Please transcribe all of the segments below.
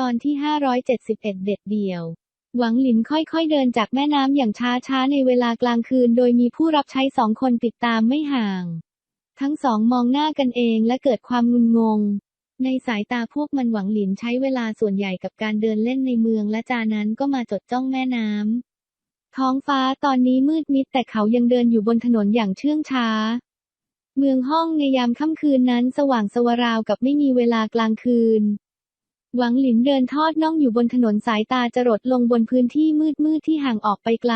ตอนที่ 571 เด็ดเดี่ยว หวังหลินค่อยๆเดินจากแม่น้ำอย่างช้าๆ ในเวลากลางคืน โดยมีผู้รับใช้สองคนติดตามไม่ห่าง ทั้งสองมองหน้ากันเองและเกิดความงุนงง ในสายตาพวกมันหวังหลินใช้เวลาส่วนใหญ่กับการเดินเล่นในเมืองและจานั้นก็มาจดจ้องแม่น้ำ ท้องฟ้าตอนนี้มืดมิดแต่เขายังเดินอยู่บนถนนอย่างเชื่องช้า เมืองห้องในยามค่ำคืนนั้นสว่างสวราวกับไม่มีเวลากลางคืน หวังหลินเดินทอดน่องอยู่บนถนนสายตาจรดลงบนพื้นที่มืดๆที่ห่างออกไปไกล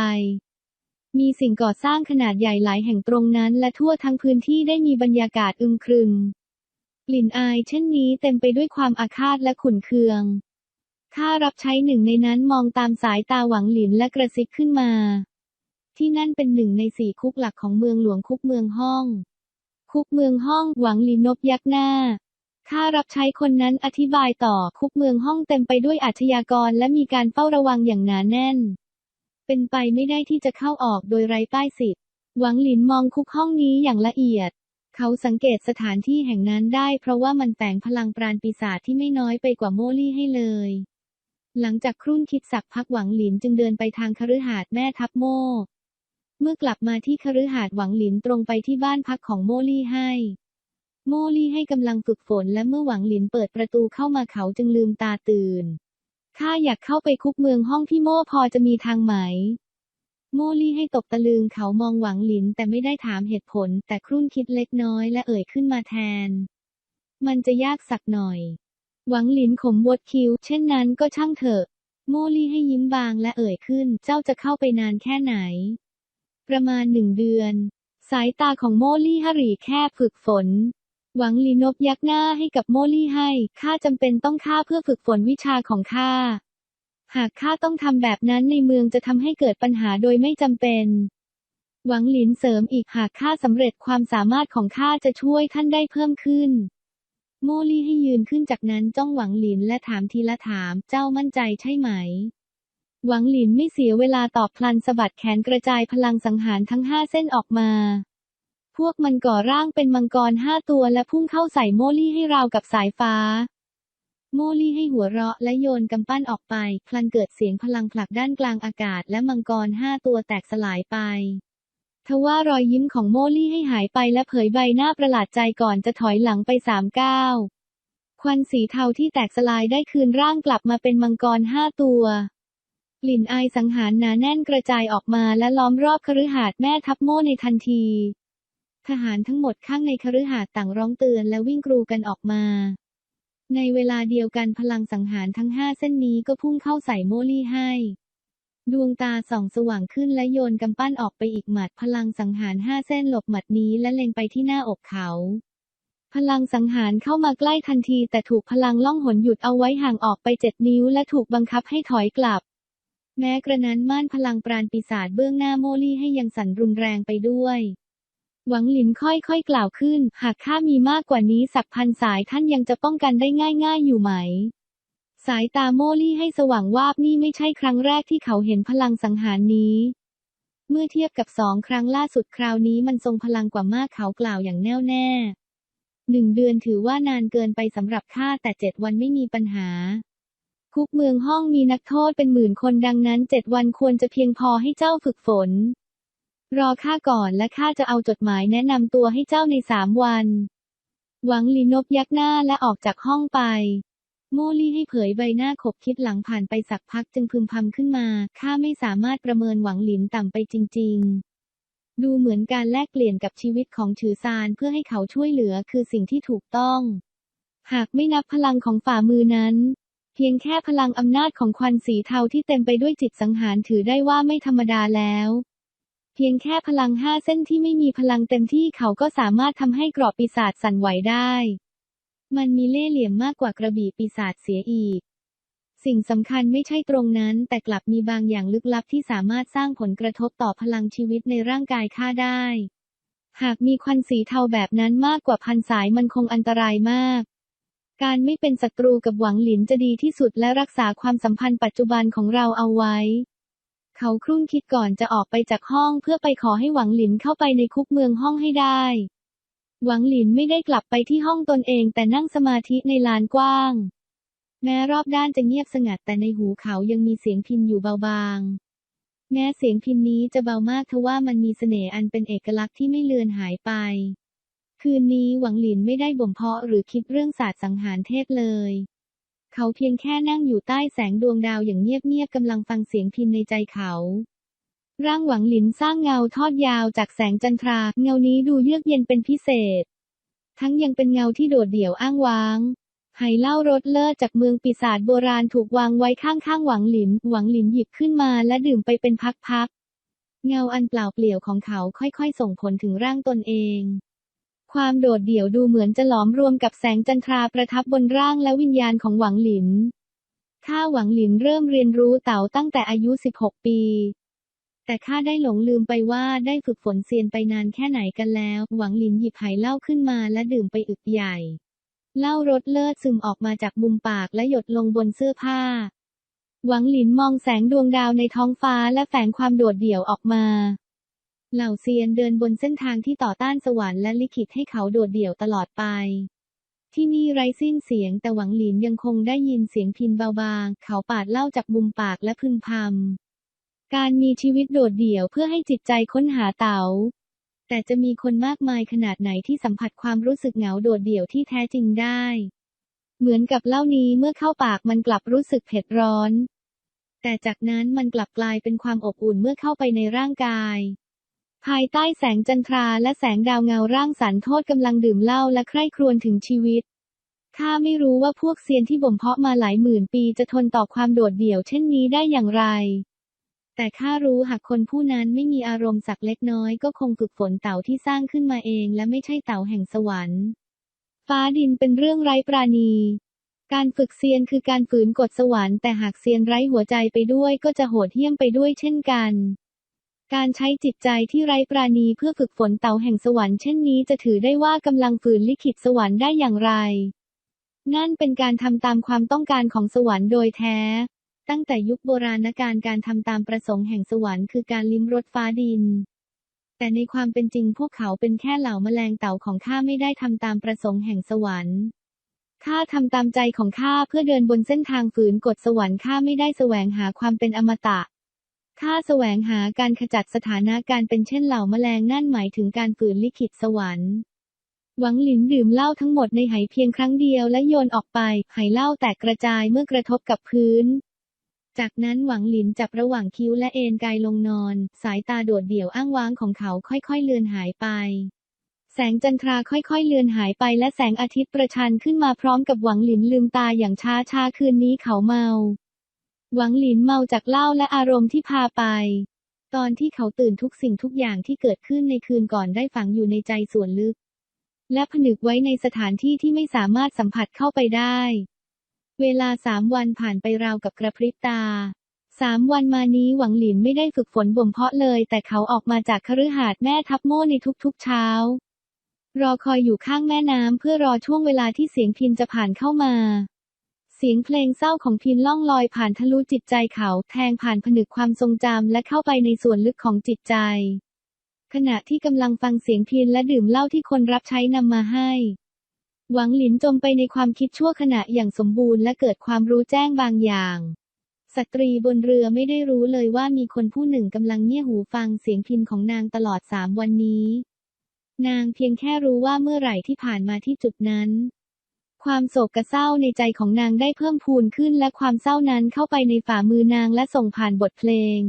มีสิ่งก่อสร้างขนาดใหญ่หลายแห่งตรงนั้น และทั่วทั้งพื้นที่ได้มีบรรยากาศอึมครึม กลิ่นอายเช่นนี้เต็มไปด้วยความอาฆาตและขุนเคือง ข้ารับใช้หนึ่งในนั้นมองตามสายตาหวังหลินและกระซิบขึ้นมา ที่นั่นเป็นหนึ่งในสี่คุกหลักของเมืองหลวงคุกเมืองห้อง คุกเมืองห้องหวังหลินนบยักหน้า ข้ารับใช้คนนั้นอธิบายต่อคุกเมืองห้องเต็มไปด้วยอาชญากรและมีการเฝ้าระวังอย่างหนาแน่น เป็นไปไม่ได้ที่จะเข้าออกโดยไร้ป้ายสิทธิ์ หวังหลินมองคุกห้องนี้อย่างละเอียด เขาสังเกตสถานที่แห่งนั้นได้ เพราะว่ามันแฝงพลังปราณปีศาจที่ไม่น้อยไปกว่าโมลี่ให้เลย หลังจากครุ่นคิดสักพักหวังหลินจึงเดินไปทางคฤหาสน์แม่ทัพโม่เมื่อกลับมาที่คฤหาสน์หวังหลินตรงไปที่บ้านพักของโมลี่ให้ โมลี่ให้กำลังฝึกฝนและเมื่อหวังหลินเปิดประตูเข้ามาเขาจึงลืมตาตื่น ข้าอยากเข้าไปคุกเมืองห้องพี่โม่พอจะมีทางไหม โมลี่ให้ตกตะลึงเขามองหวังหลินแต่ไม่ได้ถามเหตุผล แต่ครุ่นคิดเล็กน้อยและเอ่ยขึ้นมาแทน มันจะยากสักหน่อย หวังหลินขมวดคิ้ว เช่นนั้นก็ช่างเถอะ โมลี่ให้ยิ้มบางและเอ่ยขึ้น เจ้าจะเข้าไปนานแค่ไหน ประมาณหนึ่งเดือน สายตาของโมลี่ฮารีแคบฝึกฝน หวังลินนบยักหน้าให้กับโมลี่ให้ ข้าจำเป็นต้องฆ่าเพื่อฝึกฝนวิชาของข้า หากข้าต้องทำแบบนั้นในเมืองจะทำให้เกิดปัญหาโดยไม่จำเป็น หวังหลินเสริมอีกหากข้าสำเร็จความสามารถของข้าจะช่วยท่านได้เพิ่มขึ้น โมลี่ให้ยืนขึ้นจากนั้นจ้องหวังหลินและถามทีละถาม เจ้ามั่นใจใช่ไหม หวังหลินไม่เสียเวลาตอบพลันสะบัดแขนกระจายพลังสังหารทั้งห้าเส้นออกมา พวกมันก่อร่างเป็นมังกรห้าตัวและพุ่งเข้าใส่โมลี่ให้ราวกับสายฟ้า โมลี่ให้หัวเราะและโยนกำปั้นออกไป พลันเกิดเสียงพลังผลักด้านกลางอากาศและมังกรห้าตัวแตกสลายไปทว่ารอยยิ้มของโมลี่ให้หายไปและเผยใบหน้าประหลาดใจก่อนจะถอยหลังไปสามก้าว ควันสีเทาที่แตกสลายได้คืนร่างกลับมาเป็นมังกรห้าตัวกลิ่นอายสังหารหนาแน่นกระจายออกมาและล้อมรอบคฤหาสน์แม่ทัพโม่ในทันที ทหารทั้งหมดข้างในคฤหาสน์ต่างร้องเตือนและวิ่งกรูกันออกมา ในเวลาเดียวกันพลังสังหารทั้งห้าเส้นนี้ก็พุ่งเข้าใส่โมลี่ให้ ดวงตาส่องสว่างขึ้นและโยนกำปั้นออกไปอีกหมัด พลังสังหารห้าเส้นหลบหมัดนี้และเล็งไปที่หน้าอกเขาพลังสังหารเข้ามาใกล้ทันทีแต่ถูกพลังล่องหนหยุดเอาไว้ห่างออกไปเจ็ดนิ้วและถูกบังคับให้ถอยกลับ แม้กระนั้นม่านพลังปราณปีศาจเบื้องหน้าโมลี่ให้ยังสั่นรุนแรงไปด้วย หวังหลินค่อยๆกล่าวขึ้น หากข้ามีมากกว่านี้สักพันสายท่านยังจะป้องกันได้ง่ายๆอยู่ไหม สายตาโมลี่ให้สว่างวาบนี่ไม่ใช่ครั้งแรกที่เขาเห็นพลังสังหารนี้ เมื่อเทียบกับสองครั้งล่าสุดคราวนี้มันทรงพลังกว่ามากเขากล่าวอย่างแน่วแน่หนึ่งเดือนถือว่านานเกินไปสำหรับข้าแต่เจ็ดวันไม่มีปัญหา คุกเมืองห้องมีนักโทษเป็นหมื่นคนดังนั้นเจ็ดวันควรจะเพียงพอให้เจ้าฝึกฝน รอข้าก่อนและข้าจะเอาจดหมายแนะนำตัวให้เจ้าในสามวัน หวังลีนบยักหน้าและออกจากห้องไป โมลี่ให้เผยใบหน้าขบคิดหลังผ่านไปสักพักจึงพึมพำขึ้นมา ข้าไม่สามารถประเมินหวังหลินต่ำไปจริง ๆ ดูเหมือนการแลกเปลี่ยนกับชีวิตของฉือซานเพื่อให้เขาช่วยเหลือคือสิ่งที่ถูกต้อง หากไม่นับพลังของฝ่ามือนั้นเพียงแค่พลังอำนาจของควันสีเทาที่เต็มไปด้วยจิตสังหารถือได้ว่าไม่ธรรมดาแล้ว พียงแค่พลังห้าเส้นที่ไม่มีพลังเต็มที่เขาก็สามารถทำให้กรอบปีศาจสั่นไหวได้ มันมีเล่ห์เหลี่ยมมากกว่ากระบี่ปีศาจเสียอีก สิ่งสำคัญไม่ใช่ตรงนั้น แต่กลับมีบางอย่างลึกลับที่สามารถสร้างผลกระทบต่อพลังชีวิตในร่างกายข้าได้ หากมีควันสีเทาแบบนั้นมากกว่าพันสายมันคงอันตรายมาก การไม่เป็นศัตรูกับหวังหลินจะดีที่สุดและรักษาความสัมพันธ์ปัจจุบันของเราเอาไว้ เขาครุ่นคิดก่อนจะออกไปจากห้องเพื่อไปขอให้หวังหลินเข้าไปในคุกเมืองห้องให้ได้ หวังหลินไม่ได้กลับไปที่ห้องตนเองแต่นั่งสมาธิในลานกว้าง แม้รอบด้านจะเงียบสงัดแต่ในหูเขายังมีเสียงพินอยู่เบาบางแม้เสียงพินนี้จะเบามากทว่ามันมีเสน่ห์อันเป็นเอกลักษณ์ที่ไม่เลือนหายไป คืนนี้หวังหลินไม่ได้บ่มเพาะหรือคิดเรื่องศาสตร์สังหารเทพเลย เขาเพียงแค่นั่งอยู่ใต้แสงดวงดาวอย่างเงียบๆกำลังฟังเสียงพินในใจเขา ร่างหวังหลินสร้างเงาทอดยาวจากแสงจันทรา เงานี้ดูเยือกเย็นเป็นพิเศษ ทั้งยังเป็นเงาที่โดดเดี่ยวอ้างว้างไหเล้ารสเลิศจากเมืองปีศาจโบราณถูกวางไว้ข้างๆหวังหลิน หวังหลินหยิบขึ้นมาและดื่มไปเป็นพักๆ เงาอันเปล่าเปลี่ยวของเขาค่อยๆ ส่งผลถึงร่างตนเอง ความโดดเดี่ยวดูเหมือนจะหลอมรวมกับแสงจันทราประทับบนร่างและวิญญาณของหวังหลินข้าหวังหลินเริ่มเรียนรู้เต๋าตั้งแต่อายุ 16 ปี แต่ข้าได้หลงลืมไปว่าได้ฝึกฝนเซียนไปนานแค่ไหนกันแล้ว หวังหลินหยิบไหเหล้าขึ้นมาและดื่มไปอึกใหญ่ เหล้ารสเลิศซึมออกมาจากมุมปากและหยดลงบนเสื้อผ้า หวังหลินมองแสงดวงดาวในท้องฟ้าและแฝงความโดดเดี่ยวออกมา เหล่าเซียนเดินบนเส้นทางที่ต่อต้านสวรรค์และลิขิตให้เขาโดดเดี่ยวตลอดไป ที่นี่ไร้สิ้นเสียงแต่หวังหลินยังคงได้ยินเสียงพินเบาบางเขาปาดเล้าจากมุมปากและพึมพำการมีชีวิตโดดเดี่ยวเพื่อให้จิตใจค้นหาเต๋าแต่จะมีคนมากมายขนาดไหนที่สัมผัสความรู้สึกเหงาโดดเดี่ยวที่แท้จริงได้ เหมือนกับเหล้านี้เมื่อเข้าปากมันกลับรู้สึกเผ็ดร้อน แต่จากนั้นมันกลับกลายเป็นความอบอุ่นเมื่อเข้าไปในร่างกาย ภายใต้แสงจันทราและแสงดาวเงาร่างสันโทษกำลังดื่มเหล้าและใคร่ครวญถึงชีวิต ข้าไม่รู้ว่าพวกเซียนที่บ่มเพาะมาหลายหมื่นปีจะทนต่อความโดดเดี่ยวเช่นนี้ได้อย่างไร แต่ข้ารู้หากคนผู้นั้นไม่มีอารมณ์สักเล็กน้อย ก็คงฝึกฝนเต่าที่สร้างขึ้นมาเอง และไม่ใช่เต่าแห่งสวรรค์ ฟ้าดินเป็นเรื่องไร้ปราณี การฝึกเซียนคือการฝืนกฎสวรรค์แต่หากเซียนไร้หัวใจไปด้วยก็จะโหดเหี้ยมไปด้วยเช่นกัน การใช้จิตใจที่ไร้ปราณีเพื่อฝึกฝนเต่าแห่งสวรรค์เช่นนี้จะถือได้ว่ากำลังฝืนลิขิตสวรรค์ได้อย่างไร นั่นเป็นการทำตามความต้องการของสวรรค์โดยแท้ ตั้งแต่ยุคโบราณกาลการทำตามประสงค์แห่งสวรรค์คือการลิ้มรสฟ้าดิน แต่ในความเป็นจริงพวกเขาเป็นแค่เหล่าแมลงเต่าของข้าไม่ได้ทำตามประสงค์แห่งสวรรค์ข้าทำตามใจของข้าเพื่อเดินบนเส้นทางฝืนกฎสวรรค์ข้าไม่ได้แสวงหาความเป็นอมตะ ข้าแสวงหาการขจัดสถานะการเป็นเช่นเหล่าแมลงนั่นหมายถึงการฝืนลิขิตสวรรค์ หวังหลินดื่มเหล้าทั้งหมดในไหเพียงครั้งเดียวและโยนออกไป ไหเหล้าแตกกระจายเมื่อกระทบกับพื้น จากนั้นหวังหลินจับระหว่างคิ้วและเอนกายลงนอน สายตาโดดเดี่ยวอ้างว้างของเขาค่อยๆเลือนหายไป แสงจันทราค่อยๆเลือนหายไปและแสงอาทิตย์ประชันขึ้นมาพร้อมกับหวังหลินลืมตาอย่างช้าช้าๆคืนนี้เขาเมา หวังหลินเมาจากเหล้าและอารมณ์ที่พาไป ตอนที่เขาตื่นทุกสิ่งทุกอย่างที่เกิดขึ้นในคืนก่อนได้ฝังอยู่ในใจส่วนลึก และผนึกไว้ในสถานที่ที่ไม่สามารถสัมผัสเข้าไปได้ เวลาสามวันผ่านไปราวกับกระพริบตาสามวันมานี้หวังหลินไม่ได้ฝึกฝนบ่มเพาะเลย แต่เขาออกมาจากคฤหาสน์แม่ทับโม่ในทุกๆเช้า รอคอยอยู่ข้างแม่น้ำเพื่อรอช่วงเวลาที่เสียงพินจะผ่านเข้ามา เสียงเพลงเศร้าของพินล่องลอยผ่านทะลุจิตใจเขา แทงผ่านผนึกความทรงจำและเข้าไปในส่วนลึกของจิตใจ ขณะที่กำลังฟังเสียงพินและดื่มเหล้าที่คนรับใช้นำมาให้ หวังหลินจมไปในความคิดชั่วขณะอย่างสมบูรณ์และเกิดความรู้แจ้งบางอย่าง สตรีบนเรือไม่ได้รู้เลยว่ามีคนผู้หนึ่งกำลังเงี่ยหูฟังเสียงพินของนางตลอดสามวันนี้ นางเพียงแค่รู้ว่าเมื่อไหร่ที่ผ่านมาที่จุดนั้น ความโศกเศร้าในใจของนางได้เพิ่มพูนขึ้นและความเศร้านั้นเข้าไปในฝ่ามือนางและส่งผ่านบทเพลง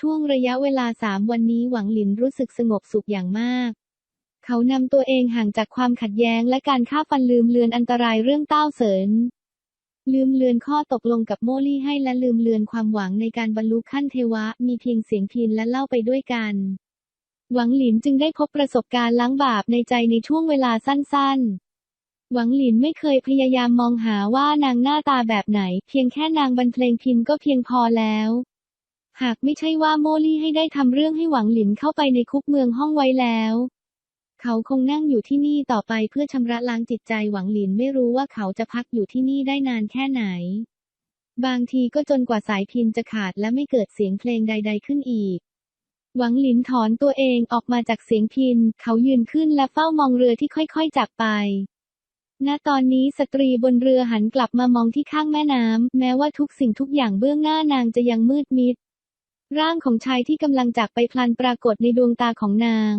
ช่วงระยะเวลาสามวันนี้หวังหลินรู้สึกสงบสุขอย่างมาก เขานำตัวเองห่างจากความขัดแย้งและการฆ่าฟันลืมเลือนอันตรายเรื่องเต้าเสินลืมเลือนข้อตกลงกับโมลี่ให้และลืมเลือนความหวังในการบรรลุขั้นเทวะ มีเพียงเสียงพินและเล่าไปด้วยกัน หวังหลินจึงได้พบประสบการณ์ล้างบาปในใจในช่วงเวลาสั้นๆ หวังหลินไม่เคยพยายามมองหาว่านางหน้าตาแบบไหน เพียงแค่นางบรรเพลงพินก็เพียงพอแล้ว หากไม่ใช่ว่าโมลี่ให้ได้ทำเรื่องให้หวังหลินเข้าไปในคุกเมืองห้องไว้แล้ว เขาคงนั่งอยู่ที่นี่ต่อไปเพื่อชำระล้างจิตใจหวังหลินไม่รู้ว่าเขาจะพักอยู่ที่นี่ได้นานแค่ไหน บางทีก็จนกว่าสายพินจะขาดและไม่เกิดเสียงเพลงใด ๆ ขึ้นอีกหวังหลินถอนตัวเองออกมาจากเสียงพิน เขายืนขึ้นและเฝ้ามองเรือที่ค่อยๆจากไป ณตอนนี้สตรีบนเรือหันกลับมามองที่ข้างแม่น้ำ แม้ว่าทุกสิ่งทุกอย่างเบื้องหน้านางจะยังมืดมิด ร่างของชายที่กำลังจากไปพลันปรากฏในดวงตาของนาง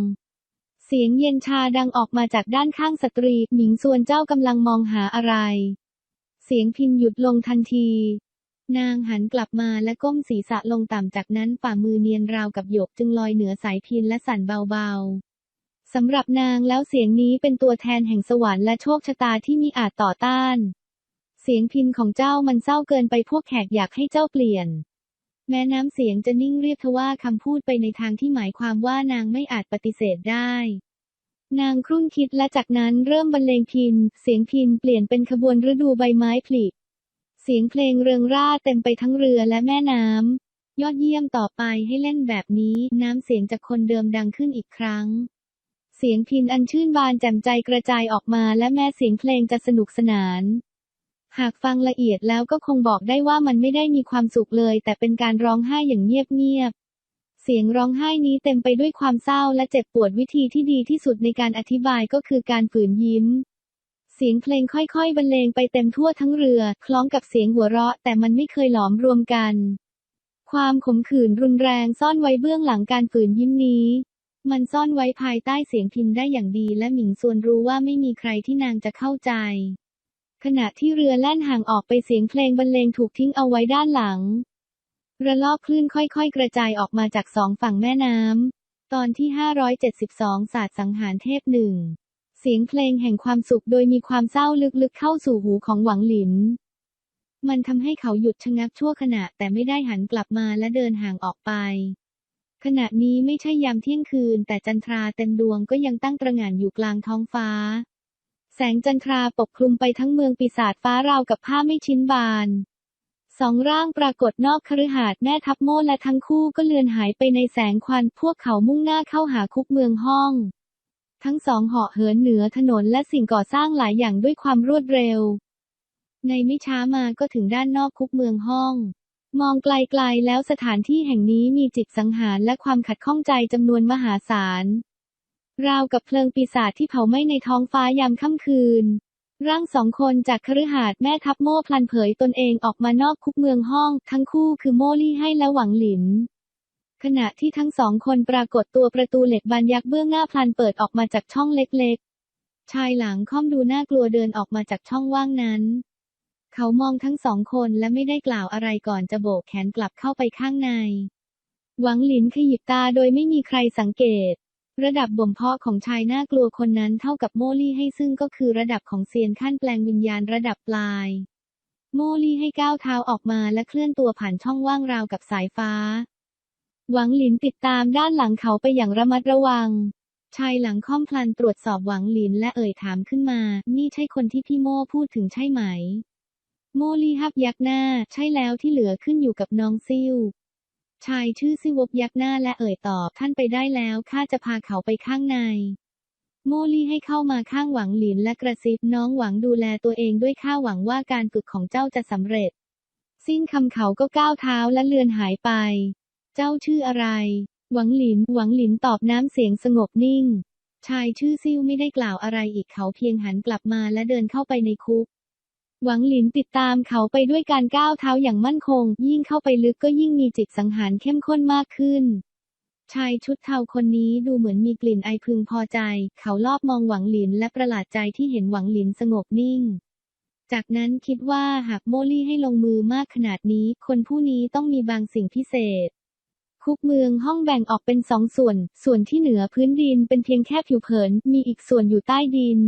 เสียงเย็นชาดังออกมาจากด้านข้างสตรี หมิงส่วนเจ้ากำลังมองหาอะไร เสียงพินหยุดลงทันที นางหันกลับมาและก้มศีรษะลงต่ำจากนั้นฝ่ามือเนียนราวกับหยกจึงลอยเหนือสายพินและสั่นเบาๆ สำหรับนางแล้วเสียงนี้เป็นตัวแทนแห่งสวรรค์และโชคชะตาที่มิอาจต่อต้าน เสียงพินของเจ้ามันเศร้าเกินไปพวกแขกอยากให้เจ้าเปลี่ยน แม้น้ำเสียงจะนิ่งเรียบทว่าคำพูดไปในทางที่หมายความว่านางไม่อาจปฏิเสธได้ นางครุ่นคิดและจากนั้นเริ่มบรรเลงพิน เสียงพินเปลี่ยนเป็นขบวนฤดูใบไม้ผลิเสียงเพลงเริงร่าเต็มไปทั้งเรือและแม่น้ำยอดเยี่ยมต่อไปให้เล่นแบบนี้น้ำเสียงจากคนเดิมดังขึ้นอีกครั้ง เสียงพินอันชื่นบานแจ่มใจกระจายออกมาและแม้เสียงเพลงจะสนุกสนาน หากฟังละเอียดแล้วก็คงบอกได้ว่ามันไม่ได้มีความสุขเลย แต่เป็นการร้องไห้อย่างเงียบๆ เสียงร้องไห้นี้เต็มไปด้วยความเศร้าและเจ็บปวดวิธีที่ดีที่สุดในการอธิบายก็คือการฝืนยิ้ม เสียงเพลงค่อยๆบรรเลงไปเต็มทั่วทั้งเรือ คล้องกับเสียงหัวเราะ แต่มันไม่เคยหลอมรวมกัน ความขมขื่นรุนแรงซ่อนไว้เบื้องหลังการฝืนยิ้มนี้ มันซ่อนไว้ภายใต้เสียงพินได้อย่างดีและหมิงส่วนรู้ว่าไม่มีใครที่นางจะเข้าใจ ขณะที่เรือแล่นห่างออกไปเสียงเพลงบรรเลงถูกทิ้งเอาไว้ด้านหลัง ระลอกคลื่นค่อยๆ กระจายออกมาจากสองฝั่งแม่น้ำตอนที่ 572 ศาสตร์สังหารเทพหนึ่งเสียงเพลงแห่งความสุขโดยมีความเศร้าลึกๆเข้าสู่หูของหวังหลิน มันทำให้เขาหยุดชะงักชั่วขณะแต่ไม่ได้หันกลับมาและเดินห่างออกไป ขณะนี้ไม่ใช่ยามเที่ยงคืน แต่จันทราเต็มดวงก็ยังตั้งตระหง่านอยู่กลางท้องฟ้า แสงจันทราปกคลุมไปทั้งเมืองปีศาจฟ้าราวกับผ้าไม่ชิ้นบานสองร่างปรากฏนอกคฤหาสน์แม่ทัพโม่และทั้งคู่ก็เลือนหายไปในแสงควัน พวกเขามุ่งหน้าเข้าหาคุกเมืองห้อง ทั้งสองเหาะเหินเหนือถนนและสิ่งก่อสร้างหลายอย่างด้วยความรวดเร็ว ในไม่ช้ามาก็ถึงด้านนอกคุกเมืองห้อง มองไกลๆแล้วสถานที่แห่งนี้มีจิตสังหารและความขัดข้องใจจำนวนมหาศาล ราวกับเพลิงปีศาจที่เผาไหม้ในท้องฟ้ายามค่ำคืน ร่างสองคนจากคฤหาสน์แม่ทัพโม่พลันเผยตนเองออกมานอกคุกเมืองห้อง ทั้งคู่คือโมลี่ให้และหวังหลิน ขณะที่ทั้งสองคนปรากฏตัวประตูเหล็กบานยักษ์เบื้องหน้าพลันเปิดออกมาจากช่องเล็กๆ ชายหลังค่อมดูน่ากลัวเดินออกมาจากช่องว่างนั้น เขามองทั้งสองคนและไม่ได้กล่าวอะไรก่อนจะโบกแขนกลับเข้าไปข้างใน หวังหลินขยิบตาโดยไม่มีใครสังเกต ระดับบ่มเพาะของชายน่ากลัวคนนั้นเท่ากับโมลี่ให้ซึ่งก็คือระดับของเซียนขั้นแปลงวิญญาณระดับปลาย โมลี่ให้ก้าวเท้าออกมาและเคลื่อนตัวผ่านช่องว่างราวกับสายฟ้า หวังหลินติดตามด้านหลังเขาไปอย่างระมัดระวังชายหลังค่อมพลันตรวจสอบหวังหลินและเอ่ยถามขึ้นมา นี่ใช่คนที่พี่โม่พูดถึงใช่ไหม โมลี่ฮับยักหน้า ใช่แล้วที่เหลือขึ้นอยู่กับน้องซิ่วชายชื่อซิวบยักหน้าและเอ่ยตอบท่านไปได้แล้วข้าจะพาเขาไปข้างใน โมลี่ให้เข้ามาข้างหวังหลินและกระซิบน้องหวังดูแลตัวเองด้วยข้าหวังว่าการฝึกของเจ้าจะสำเร็จ สิ้นคำเขาก็ก้าวเท้าและเลือนหายไป เจ้าชื่ออะไร หวังหลิน หวังหลินตอบน้ำเสียงสงบนิ่ง ชายชื่อซิวไม่ได้กล่าวอะไรอีกเขาเพียงหันกลับมาและเดินเข้าไปในคุก หวังหลินติดตามเขาไปด้วยการก้าวเท้าอย่างมั่นคง ยิ่งเข้าไปลึกก็ยิ่งมีจิตสังหารเข้มข้นมากขึ้น ชายชุดเทาคนนี้ดูเหมือนมีกลิ่นไอพึงพอใจ เขาลอบมองหวังหลินและประหลาดใจที่เห็นหวังหลินสงบนิ่ง จากนั้นคิดว่าหากโมลี่ให้ลงมือมากขนาดนี้ คนผู้นี้ต้องมีบางสิ่งพิเศษคุกเมืองห้องแบ่งออกเป็นสองส่วน ส่วนที่เหนือพื้นดินเป็นเพียงแค่ผิวเผิน มีอีกส่วนอยู่ใต้ดิน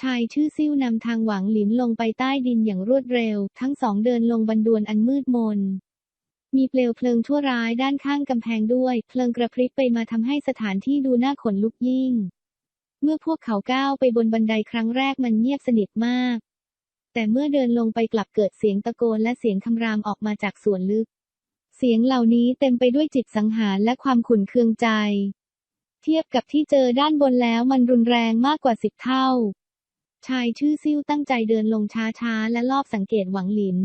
ชายชื่อซิ่วนำทางหวังหลินลงไปใต้ดินอย่างรวดเร็ว ทั้งสองเดินลงบันดวนอันมืดมน มีเปลวเพลิงชั่วร้ายด้านข้างกำแพงด้วย เพลิงกระพริบไปมาทำให้สถานที่ดูน่าขนลุกยิ่ง เมื่อพวกเขาก้าวไปบนบันไดครั้งแรกมันเงียบสนิทมาก แต่เมื่อเดินลงไปกลับเกิดเสียงตะโกนและเสียงคำรามออกมาจากส่วนลึก เสียงเหล่านี้เต็มไปด้วยจิตสังหารและความขุ่นเคืองใจ เทียบกับที่เจอด้านบนแล้วมันรุนแรงมากกว่าสิบเท่า ชายชื่อซิ่วตั้งใจเดินลงช้าๆ และลอบสังเกตหวังหลิน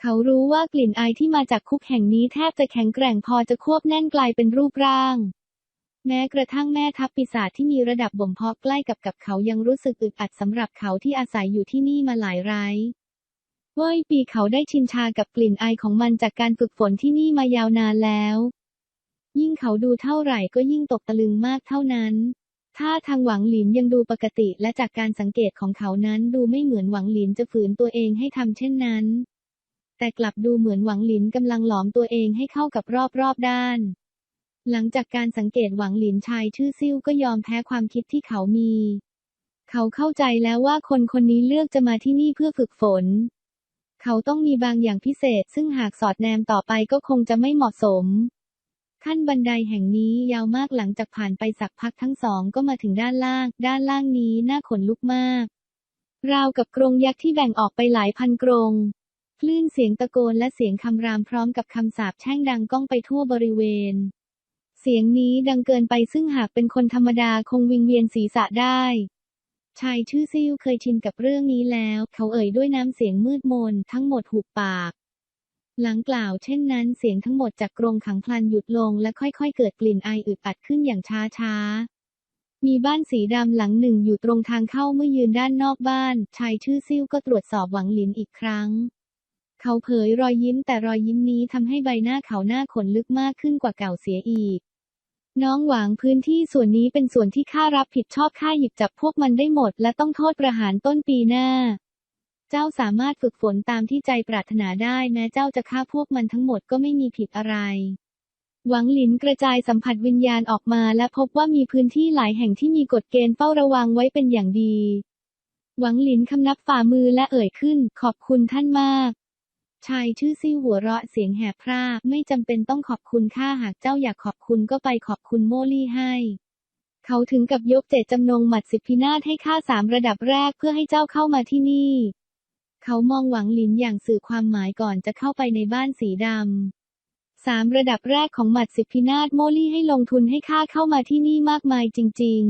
เขารู้ว่ากลิ่นไอที่มาจากคุกแห่งนี้แทบจะแข็งแกร่งพอจะควบแน่นกลายเป็นรูปร่าง แม้กระทั่งแม่ทัพปีศาจที่มีระดับบ่มเพาะใกล้กับกับเขายังรู้สึกอึดอัดสำหรับเขาที่อาศัยอยู่ที่นี่มาหลายไร้เว้ยปีเขาได้ชินชากับกลิ่นไอของมันจากการฝึกฝนที่นี่มายาวนานแล้ว ยิ่งเขาดูเท่าไหร่ก็ยิ่งตกตะลึงมากเท่านั้น ถ้าทางหวังหลินยังดูปกติและจากการสังเกตของเขานั้นดูไม่เหมือนหวังหลินจะฝืนตัวเองให้ทำเช่นนั้น แต่กลับดูเหมือนหวังหลินกำลังหลอมตัวเองให้เข้ากับรอบๆด้าน หลังจากการสังเกตหวังหลินชายชื่อซิ่วก็ยอมแพ้ความคิดที่เขามี เขาเข้าใจแล้วว่าคนคนนี้เลือกจะมาที่นี่เพื่อฝึกฝน เขาต้องมีบางอย่างพิเศษ ซึ่งหากสอดแนมต่อไปก็คงจะไม่เหมาะสม ขั้นบันไดแห่งนี้ยาวมากหลังจากผ่านไปสักพักทั้งสองก็มาถึงด้านล่าง ด้านล่างนี้น่าขนลุกมาก ราวกับกรงยักษ์ที่แบ่งออกไปหลายพันกรงคลื่นเสียงตะโกนและเสียงคำรามพร้อมกับคำสาปแช่งดังก้องไปทั่วบริเวณ เสียงนี้ดังเกินไปซึ่งหากเป็นคนธรรมดาคงวิงเวียนศีรษะได้ ชายชื่อซิ่วเคยชินกับเรื่องนี้แล้ว เขาเอ่ยด้วยน้ำเสียงมืดมนทั้งหมดหุบปาก หลังกล่าวเช่นนั้นเสียงทั้งหมดจากกรงขังพลันหยุดลงและค่อยๆ เกิดกลิ่นไออึดอัดขึ้นอย่างช้าๆ มีบ้านสีดำหลังหนึ่งอยู่ตรงทางเข้าเมื่อยืนด้านนอกบ้าน ชายชื่อซิ่วก็ตรวจสอบหวังหลินอีกครั้ง เขาเผยรอยยิ้มแต่รอยยิ้มนี้ทำให้ใบหน้าเขาหน้าขนลึกมากขึ้นกว่าเก่าเสียอีก น้องหวางพื้นที่ส่วนนี้เป็นส่วนที่ข้ารับผิดชอบข้าหยิบจับพวกมันได้หมด และต้องโทษประหารต้นปีหน้า เจ้าสามารถฝึกฝนตามที่ใจปรารถนาได้แม้เจ้าจะฆ่าพวกมันทั้งหมดก็ไม่มีผิดอะไร หวังหลินกระจายสัมผัสวิญญาณออกมาและพบว่ามีพื้นที่หลายแห่งที่มีกฎเกณฑ์เฝ้าระวังไว้เป็นอย่างดี หวังหลินคำนับฝ่ามือและเอ่ยขึ้น ขอบคุณท่านมาก ชายชื่อซี่หัวเราะเสียงแหบพร่าไม่จำเป็นต้องขอบคุณข้าหากเจ้าอยากขอบคุณก็ไปขอบคุณโมลี่ให้เขาถึงกับยกเจตจำนงหมัดสิบพินาศให้ข้าสามระดับแรกเพื่อให้เจ้าเข้ามาที่นี่ เขามองหวังหลินอย่างสื่อความหมายก่อนจะเข้าไปในบ้านสีดำสามระดับแรกของหมัดสิบพินาศโมลี่ให้ลงทุนให้ข้าเข้ามาที่นี่มากมายจริง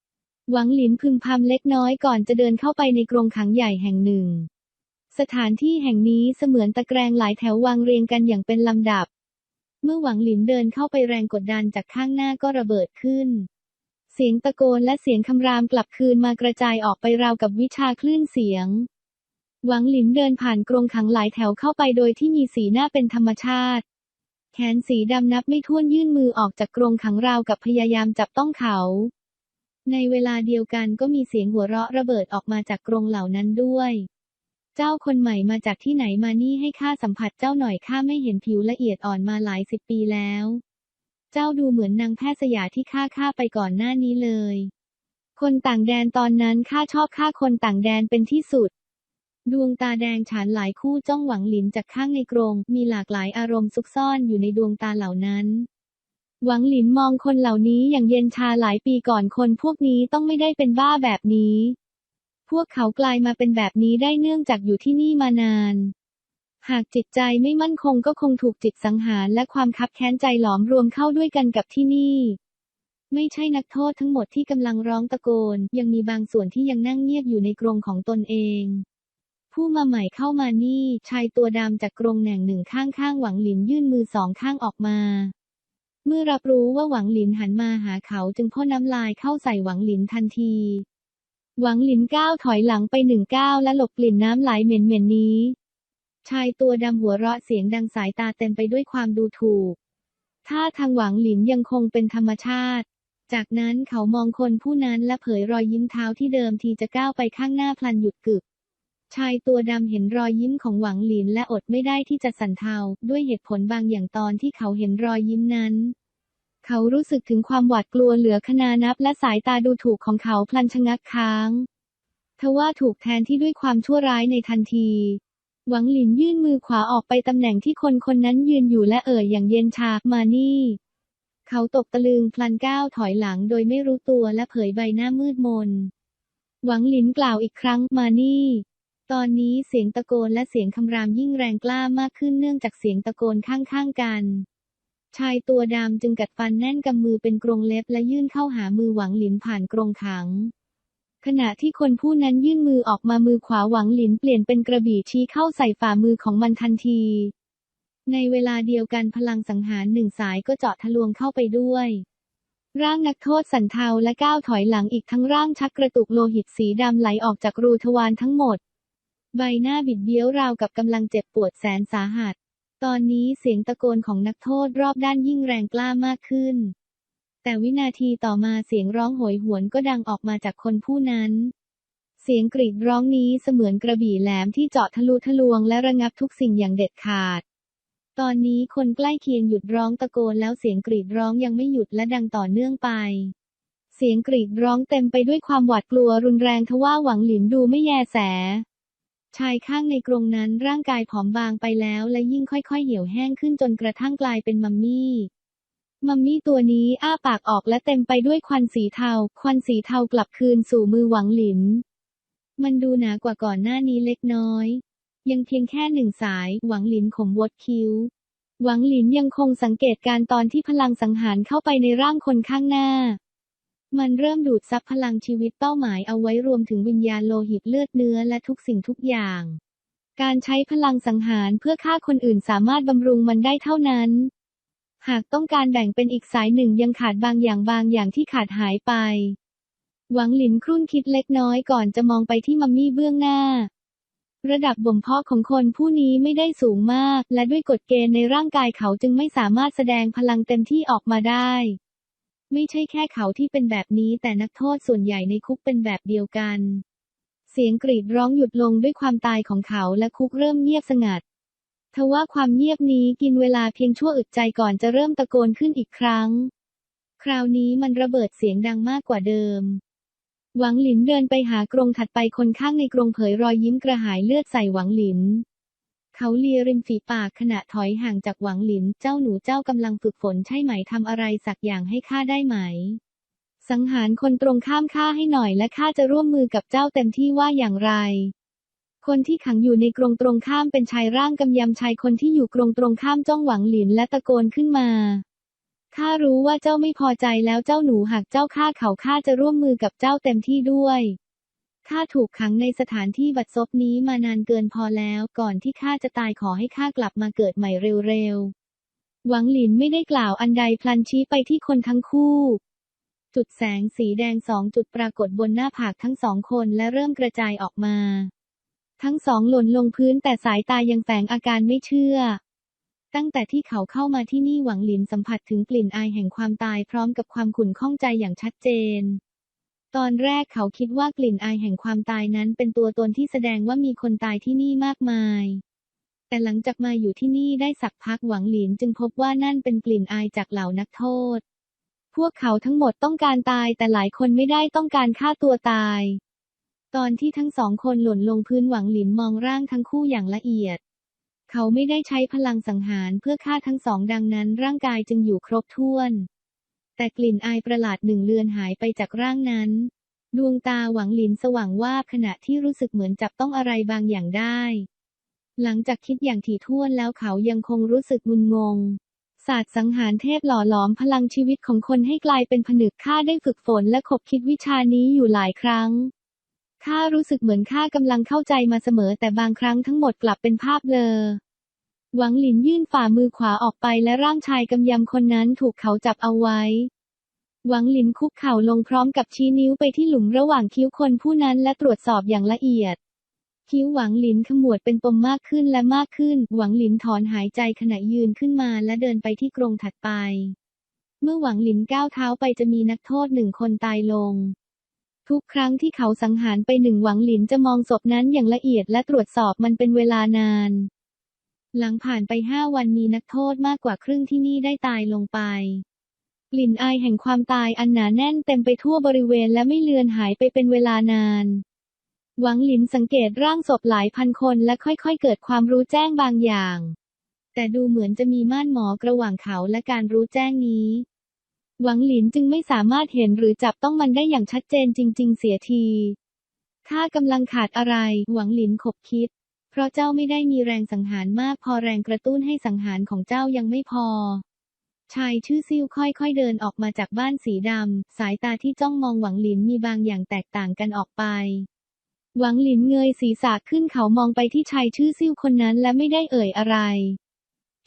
ๆ หวังหลินพึมพำเล็กน้อยก่อนจะเดินเข้าไปในกรงขังใหญ่แห่งหนึ่ง สถานที่แห่งนี้เสมือนตะแกรงหลายแถววางเรียงกันอย่างเป็นลำดับ เมื่อหวังหลินเดินเข้าไปแรงกดดันจากข้างหน้าก็ระเบิดขึ้น เสียงตะโกนและเสียงคำรามกลับคืนมากระจายออกไปราวกับวิชาคลื่นเสียง หวังหลินเดินผ่านกรงขังหลายแถวเข้าไปโดยที่มีสีหน้าเป็นธรรมชาติ แขนสีดำนับไม่ถ้วนยื่นมือออกจากกรงขังราวกับพยายามจับต้องเขา ในเวลาเดียวกันก็มีเสียงหัวเราะระเบิดออกมาจากกรงเหล่านั้นด้วย เจ้าคนใหม่มาจากที่ไหนมานี่ให้ข้าสัมผัสเจ้าหน่อยข้าไม่เห็นผิวละเอียดอ่อนมาหลายสิบปีแล้ว เจ้าดูเหมือนนางแพทย์สยาที่ข้าฆ่าไปก่อนหน้านี้เลย คนต่างแดนตอนนั้นข้าชอบฆ่าคนต่างแดนเป็นที่สุด ดวงตาแดงฉานหลายคู่จ้องหวังหลินจากข้างในกรง มีหลากหลายอารมณ์ซุกซ่อนอยู่ในดวงตาเหล่านั้นหวังหลินมองคนเหล่านี้อย่างเย็นชาหลายปีก่อนคนพวกนี้ต้องไม่ได้เป็นบ้าแบบนี้ พวกเขากลายมาเป็นแบบนี้ได้เนื่องจากอยู่ที่นี่มานาน หากจิตใจไม่มั่นคงก็คงถูกจิตสังหารและความคับแค้นใจหลอมรวมเข้าด้วยกันกับที่นี่ ไม่ใช่นักโทษทั้งหมดที่กำลังร้องตะโกน ยังมีบางส่วนที่ยังนั่งเงียบอยู่ในกรงของตนเอง ผู้มาใหม่เข้ามานี่ ชายตัวดำจากกรงแหน่งหนึ่งข้างๆหวังหลินยื่นมือสองข้างออกมา เมื่อรับรู้ว่าหวังหลินหันมาหาเขาจึงพ่นน้ำลายเข้าใส่หวังหลินทันที หวังหลินก้าวถอยหลังไปหนึ่งก้าวและหลบกลิ่นน้ำไหลเหม็นๆนี้ ชายตัวดำหัวเราะเสียงดังสายตาเต็มไปด้วยความดูถูก ถ้าทางหวังหลินยังคงเป็นธรรมชาติจากนั้นเขามองคนผู้นั้นและเผยรอยยิ้มเท้าที่เดิมทีจะก้าวไปข้างหน้าพลันหยุดกึก ชายตัวดำเห็นรอยยิ้มของหวังหลินและอดไม่ได้ที่จะสั่นเทา ด้วยเหตุผลบางอย่างตอนที่เขาเห็นรอยยิ้มนั้น เขารู้สึกถึงความหวาดกลัวเหลือขนานับและสายตาดูถูกของเขาพลันชะงักค้าง ทว่าถูกแทนที่ด้วยความชั่วร้ายในทันที หวังหลินยื่นมือขวาออกไปตำแหน่งที่คนคนนั้นยืนอยู่และเอ่ยอย่างเย็นชา มานี่ เขาตกตะลึงพลันก้าวถอยหลังโดยไม่รู้ตัวและเผยใบหน้ามืดมน หวังหลินกล่าวอีกครั้ง มานี่ ตอนนี้เสียงตะโกนและเสียงคำรามยิ่งแรงกล้ามากขึ้นเนื่องจากเสียงตะโกนข้างๆกัน ชายตัวดำจึงกัดฟันแน่นกำมือเป็นกรงเล็บและยื่นเข้าหามือหวังหลินผ่านกรงขัง ขณะที่คนผู้นั้นยื่นมือออกมามือขวาหวังหลินเปลี่ยนเป็นกระบี่ชี้เข้าใส่ฝ่ามือของมันทันที ในเวลาเดียวกันพลังสังหารหนึ่งสายก็เจาะทะลวงเข้าไปด้วยร่างนักโทษสันเทาและก้าวถอยหลังอีกทั้งร่างชักกระตุกโลหิตสีดำไหลออกจากรูทวารทั้งหมด ใบหน้าบิดเบี้ยวราวกับกำลังเจ็บปวดแสนสาหัส ตอนนี้เสียงตะโกนของนักโทษรอบด้านยิ่งแรงกล้ามากขึ้น แต่วินาทีต่อมาเสียงร้องโหยหวนก็ดังออกมาจากคนผู้นั้น เสียงกรีดร้องนี้เสมือนกระบี่แหลมที่เจาะทะลุทะลวงและระงับทุกสิ่งอย่างเด็ดขาด ตอนนี้คนใกล้เคียงหยุดร้องตะโกนแล้วเสียงกรีดร้องยังไม่หยุดและดังต่อเนื่องไปเสียงกรีดร้องเต็มไปด้วยความหวาดกลัวรุนแรงทว่าหวังหลินดูไม่แยแส ชายข้างในกรงนั้นร่างกายผอมบางไปแล้วและยิ่งค่อยๆเหี่ยวแห้งขึ้นจนกระทั่งกลายเป็นมัมมี่ มัมมี่ตัวนี้อ้าปากออกและเต็มไปด้วยควันสีเทา ควันสีเทากลับคืนสู่มือหวังหลิน มันดูหนากว่าก่อนหน้านี้เล็กน้อย ยังเพียงแค่หนึ่งสาย หวังหลินขมวดคิ้ว หวังหลินยังคงสังเกตการตอนที่พลังสังหารเข้าไปในร่างคนข้างหน้า มันเริ่มดูดซับพลังชีวิตเป้าหมายเอาไว้รวมถึงวิญญาณโลหิตเลือดเนื้อและทุกสิ่งทุกอย่าง การใช้พลังสังหารเพื่อฆ่าคนอื่นสามารถบำรุงมันได้เท่านั้น หากต้องการแบ่งเป็นอีกสายหนึ่งยังขาดบางอย่างบางอย่างที่ขาดหายไป หวังหลินครุ่นคิดเล็กน้อยก่อนจะมองไปที่มัมมี่เบื้องหน้า ระดับบ่มเพาะของคนผู้นี้ไม่ได้สูงมาก และด้วยกฎเกณฑ์ในร่างกายเขาจึงไม่สามารถแสดงพลังเต็มที่ออกมาได้ ไม่ใช่แค่เขาที่เป็นแบบนี้ แต่นักโทษส่วนใหญ่ในคุกเป็นแบบเดียวกัน เสียงกรีดร้องหยุดลงด้วยความตายของเขาและคุกเริ่มเงียบสงัดทว่าความเงียบนี้กินเวลาเพียงชั่วอึดใจก่อนจะเริ่มตะโกนขึ้นอีกครั้ง คราวนี้มันระเบิดเสียงดังมากกว่าเดิม หวังหลินเดินไปหากรงถัดไปคนข้างในกรงเผยรอยยิ้มกระหายเลือดใส่หวังหลิน เขาเลียริมฝีปากขณะถอยห่างจากหวังหลิน เจ้าหนูเจ้ากำลังฝึกฝนใช่ไหมทำอะไรสักอย่างให้ข้าได้ไหม สังหารคนตรงข้ามข้าให้หน่อยและข้าจะร่วมมือกับเจ้าเต็มที่ว่าอย่างไร คนที่ขังอยู่ในกรงตรงข้ามเป็นชายร่างกำยำชายคนที่อยู่กรงตรงข้ามจ้องหวังหลินและตะโกนขึ้นมาข้ารู้ว่าเจ้าไม่พอใจแล้วเจ้าหนูหากเจ้าฆ่าเขาข้าจะร่วมมือกับเจ้าเต็มที่ด้วย ข้าถูกขังในสถานที่บัดซบนี้มานานเกินพอแล้ว ก่อนที่ข้าจะตายขอให้ข้ากลับมาเกิดใหม่เร็วๆ หวังหลินไม่ได้กล่าวอันใดพลันชี้ไปที่คนทั้งคู่ จุดแสงสีแดงสองจุดปรากฏบนหน้าผากทั้งสองคนและเริ่มกระจายออกมา ทั้งสองหล่นลงพื้นแต่สายตายังแฝงอาการไม่เชื่อ ตั้งแต่ที่เขาเข้ามาที่นี่หวังหลินสัมผัสถึงกลิ่นอายแห่งความตายพร้อมกับความขุ่นข้องใจอย่างชัดเจน ตอนแรกเขาคิดว่ากลิ่นอายแห่งความตายนั้นเป็นตัวตนที่แสดงว่ามีคนตายที่นี่มากมาย แต่หลังจากมาอยู่ที่นี่ได้สักพักหวังหลินจึงพบว่านั่นเป็นกลิ่นอายจากเหล่านักโทษ พวกเขาทั้งหมดต้องการตายแต่หลายคนไม่ได้ต้องการฆ่าตัวตาย ตอนที่ทั้งสองคนหล่นลงพื้นหวังหลินมองร่างทั้งคู่อย่างละเอียด เขาไม่ได้ใช้พลังสังหารเพื่อฆ่าทั้งสองดังนั้นร่างกายจึงอยู่ครบถ้วน แต่กลิ่นอายประหลาดหนึ่งเลือนหายไปจากร่างนั้น ดวงตาหวังหลินสว่างว่าบขณะที่รู้สึกเหมือนจับต้องอะไรบางอย่างได้ หลังจากคิดอย่างถี่ถ้วนแล้วเขายังคงรู้สึกงุนงง ศาสตร์สังหารเทพหล่อหลอมพลังชีวิตของคนให้กลายเป็นผนึกข้าได้ฝึกฝนและขบคิดวิชานี้อยู่หลายครั้งข้ารู้สึกเหมือนข้ากำลังเข้าใจมาเสมอแต่บางครั้งทั้งหมดกลับเป็นภาพเลอ หวังหลินยื่นฝ่ามือขวาออกไปและร่างชายกำยำคนนั้นถูกเขาจับเอาไว้ หวังหลินคุกเข่าลงพร้อมกับชี้นิ้วไปที่หลุมระหว่างคิ้วคนผู้นั้นและตรวจสอบอย่างละเอียด คิ้วหวังหลินขมวดเป็นปมมากขึ้นและมากขึ้น หวังหลินถอนหายใจขณะยืนขึ้นมาและเดินไปที่กรงถัดไป เมื่อหวังหลินก้าวเท้าไปจะมีนักโทษหนึ่งคนตายลงทุกครั้งที่เขาสังหารไปหนึ่งหวังหลินจะมองศพนั้นอย่างละเอียดและตรวจสอบมันเป็นเวลานาน หลังผ่านไปห้าวันมีนักโทษมากกว่าครึ่งที่นี่ได้ตายลงไป กลิ่นอายแห่งความตายอันหนาแน่นเต็มไปทั่วบริเวณและไม่เลือนหายไปเป็นเวลานาน หวังหลินสังเกตร่างศพหลายพันคนและค่อยๆเกิดความรู้แจ้งบางอย่าง แต่ดูเหมือนจะมีม่านหมอกระหว่างเขาและการรู้แจ้งนี้ หวังหลินจึงไม่สามารถเห็นหรือจับต้องมันได้อย่างชัดเจนจริง ๆ เสียทีข้ากำลังขาดอะไร หวังหลินขบคิด เพราะเจ้าไม่ได้มีแรงสังหารมากพอแรงกระตุ้นให้สังหารของเจ้ายังไม่พอ ชายชื่อซิ่วค่อยๆเดินออกมาจากบ้านสีดำ สายตาที่จ้องมองหวังหลินมีบางอย่างแตกต่างกันออกไป หวังหลินเงยศีรษะขึ้นเขามองไปที่ชายชื่อซิ่วคนนั้นและไม่ได้เอ่ยอะไร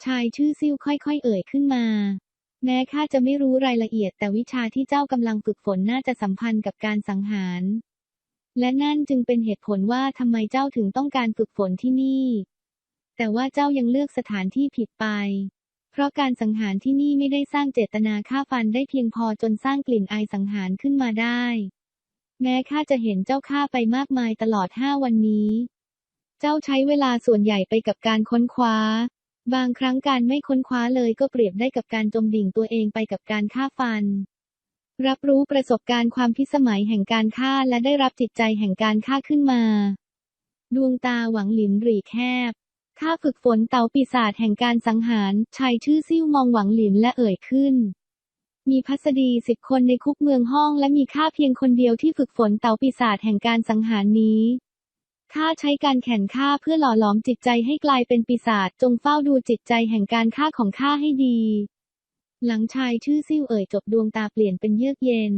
ชายชื่อซิ่วค่อยๆ เอ่ยขึ้นมาแม้ข้าจะไม่รู้รายละเอียดแต่วิชาที่เจ้ากำลังฝึกฝนน่าจะสัมพันธ์กับการสังหาร และนั่นจึงเป็นเหตุผลว่าทำไมเจ้าถึงต้องการฝึกฝนที่นี่ แต่ว่าเจ้ายังเลือกสถานที่ผิดไป เพราะการสังหารที่นี่ไม่ได้สร้างเจตนาฆ่าฟันได้เพียงพอจนสร้างกลิ่นอายสังหารขึ้นมาได้ แม้ข้าจะเห็นเจ้าฆ่าไปมากมายตลอดห้าวันนี้ เจ้าใช้เวลาส่วนใหญ่ไปกับการค้นคว้า บางครั้งการไม่ค้นคว้าเลยก็เปรียบได้กับการจมดิ่งตัวเองไปกับการฆ่าฟัน รับรู้ประสบการณ์ความพิสมัยแห่งการฆ่าและได้รับจิตใจแห่งการฆ่าขึ้นมา ดวงตาหวังหลินหรี่แคบข้าฝึกฝนเต่าปีศาจแห่งการสังหารชายชื่อซิ่วมองหวังหลินและเอ่ยขึ้น มีพัสดีสิบคนในคุกเมืองห้องและมีข้าเพียงคนเดียวที่ฝึกฝนเต่าปีศาจแห่งการสังหารนี้ข้าใช้การแข่นฆ่าเพื่อหล่อหลอมจิตใจให้กลายเป็นปีศาจจงเฝ้าดูจิตใจแห่งการฆ่าของข้าให้ดี หลังชายชื่อซิ่วเอ่ยจบดวงตาเปลี่ยนเป็นเยือกเย็น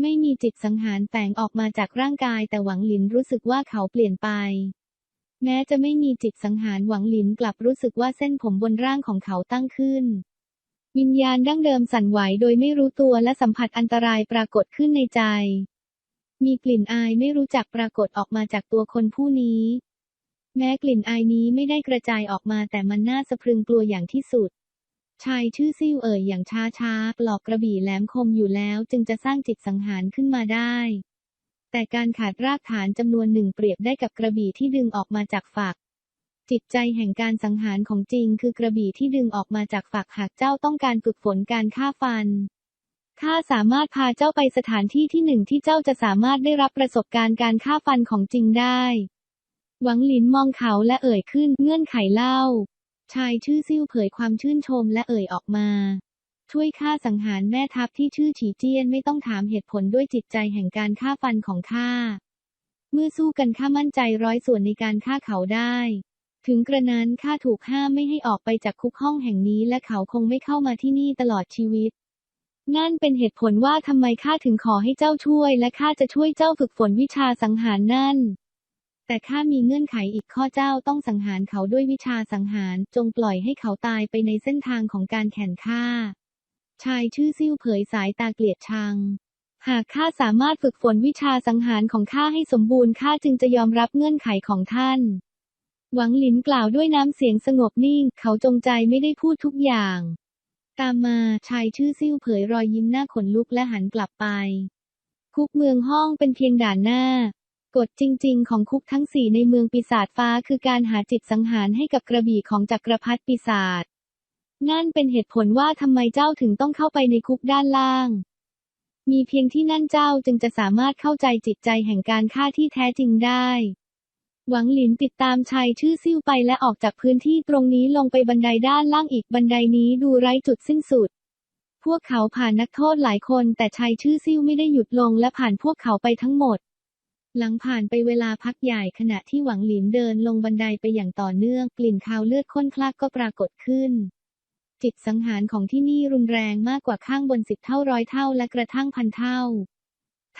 ไม่มีจิตสังหารแฝงออกมาจากร่างกายแต่หวังหลินรู้สึกว่าเขาเปลี่ยนไป แม้จะไม่มีจิตสังหารหวังหลินกลับรู้สึกว่าเส้นผมบนร่างของเขาตั้งขึ้น วิญญาณดั้งเดิมสั่นไหวโดยไม่รู้ตัวและสัมผัสอันตรายปรากฏขึ้นในใจ มีกลิ่นอายไม่รู้จักปรากฏออกมาจากตัวคนผู้นี้ แม้กลิ่นอายนี้ไม่ได้กระจายออกมาแต่มันน่าสะพรึงกลัวอย่างที่สุด ชายชื่อซิ่วเอ่ยอย่างช้าช้าๆปลอกกระบี่แหลมคมอยู่แล้วจึงจะสร้างจิตสังหารขึ้นมาได้ แต่การขาดรากฐานจำนวนหนึ่งเปรียบได้กับกระบี่ที่ดึงออกมาจากฝัก จิตใจแห่งการสังหารของจริงคือกระบี่ที่ดึงออกมาจากฝักหากเจ้าต้องการฝึกฝนการฆ่าฟันข้าสามารถพาเจ้าไปสถานที่ที่หนึ่งที่เจ้าจะสามารถได้รับประสบการณ์การฆ่าฟันของจริงได้ หวังหลินมองเขาและเอ่ยขึ้นเงื่อนไขเล่า ชายชื่อซิ่วเผยความชื่นชมและเอ่ยออกมา ช่วยข้าสังหารแม่ทัพที่ชื่อฉีเจียนไม่ต้องถามเหตุผลด้วยจิตใจแห่งการฆ่าฟันของข้า เมื่อสู้กันข้ามั่นใจร้อยส่วนในการฆ่าเขาได้ ถึงกระนั้นข้าถูกห้ามไม่ให้ออกไปจากคุกห้องแห่งนี้และเขาคงไม่เข้ามาที่นี่ตลอดชีวิตนั่นเป็นเหตุผลว่าทำไมข้าถึงขอให้เจ้าช่วยและข้าจะช่วยเจ้าฝึกฝนวิชาสังหารนั่น แต่ข้ามีเงื่อนไขอีกข้อเจ้าต้องสังหารเขาด้วยวิชาสังหาร จงปล่อยให้เขาตายไปในเส้นทางของการแข่นฆ่าชายชื่อซิ่วเผยสายตาเกลียดชัง หากข้าสามารถฝึกฝนวิชาสังหารของข้าให้สมบูรณ์ข้าจึงจะยอมรับเงื่อนไขของท่าน หวังหลินกล่าวด้วยน้ำเสียงสงบนิ่ง เขาจงใจไม่ได้พูดทุกอย่าง ตามมาชายชื่อซิ่วเผยรอยยิ้มหน้าขนลุกและหันกลับไปคุกเมืองห้องเป็นเพียงด่านหน้า กฎจริง ๆ ของคุกทั้งสี่ในเมืองปีศาจฟ้าคือการหาจิตสังหารให้กับกระบี่ของจักรพรรดิปีศาจนั่นเป็นเหตุผลว่าทำไมเจ้าถึงต้องเข้าไปในคุกด้านล่าง มีเพียงที่นั่นเจ้าจึงจะสามารถเข้าใจจิตใจแห่งการฆ่าที่แท้จริงได้ หวังหลินติดตามชายชื่อซิ่วไปและออกจากพื้นที่ตรงนี้ลงไปบันไดด้านล่างอีกบันไดนี้ดูไร้จุดสิ้นสุด พวกเขาผ่านนักโทษหลายคนแต่ชายชื่อซิ่วไม่ได้หยุดลงและผ่านพวกเขาไปทั้งหมด หลังผ่านไปเวลาพักใหญ่ขณะที่หวังหลินเดินลงบันไดไปอย่างต่อเนื่อง กลิ่นคาวเลือดข้นคลักก็ปรากฏขึ้น จิตสังหารของที่นี่รุนแรงมากกว่าข้างบนสิบเท่าร้อยเท่าและกระทั่งพันเท่า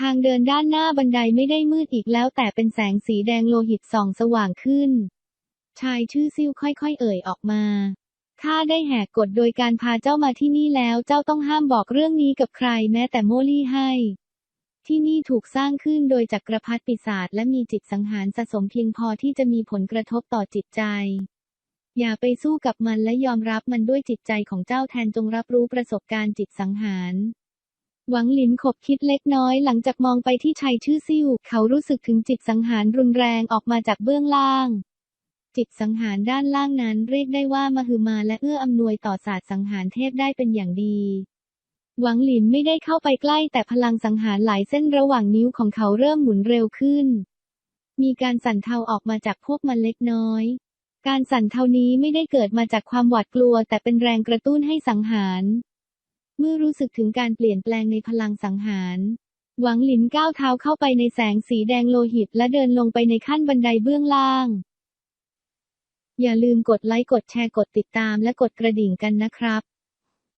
ทางเดินด้านหน้าบันไดไม่ได้มืดอีกแล้ว แต่เป็นแสงสีแดงโลหิตส่องสว่างขึ้น ชายชื่อซิ่วค่อยๆ เอ่ยออกมาข้าได้แหกกฎโดยการพาเจ้ามาที่นี่แล้ว เจ้าต้องห้ามบอกเรื่องนี้กับใครแม้แต่โมลี่ให้ ที่นี่ถูกสร้างขึ้นโดยจักรพรรดิปีศาจและมีจิตสังหารสะสมเพียงพอที่จะมีผลกระทบต่อจิตใจ อย่าไปสู้กับมันและยอมรับมันด้วยจิตใจของเจ้าแทนจงรับรู้ประสบการณ์จิตสังหารหวังหลินขบคิดเล็กน้อยหลังจากมองไปที่ชายชื่อซิ่ว เขารู้สึกถึงจิตสังหารรุนแรงออกมาจากเบื้องล่าง จิตสังหารด้านล่างนั้นเรียกได้ว่ามหึมาและเอื้ออำนวยต่อศาสตร์สังหารเทพได้เป็นอย่างดี หวังหลินไม่ได้เข้าไปใกล้แต่พลังสังหารหลายเส้นระหว่างนิ้วของเขาเริ่มหมุนเร็วขึ้น มีการสั่นเทาออกมาจากพวกมันเล็กน้อย การสั่นเทานี้ไม่ได้เกิดมาจากความหวาดกลัว แต่เป็นแรงกระตุ้นให้สังหาร เมื่อรู้สึกถึงการเปลี่ยนแปลงในพลังสังหารหวังหลินก้าวเท้าเข้าไปในแสงสีแดงโลหิตและเดินลงไปในขั้นบันไดเบื้องล่าง อย่าลืมกดไลค์กดแชร์กดติดตามและกดกระดิ่งกันนะครับ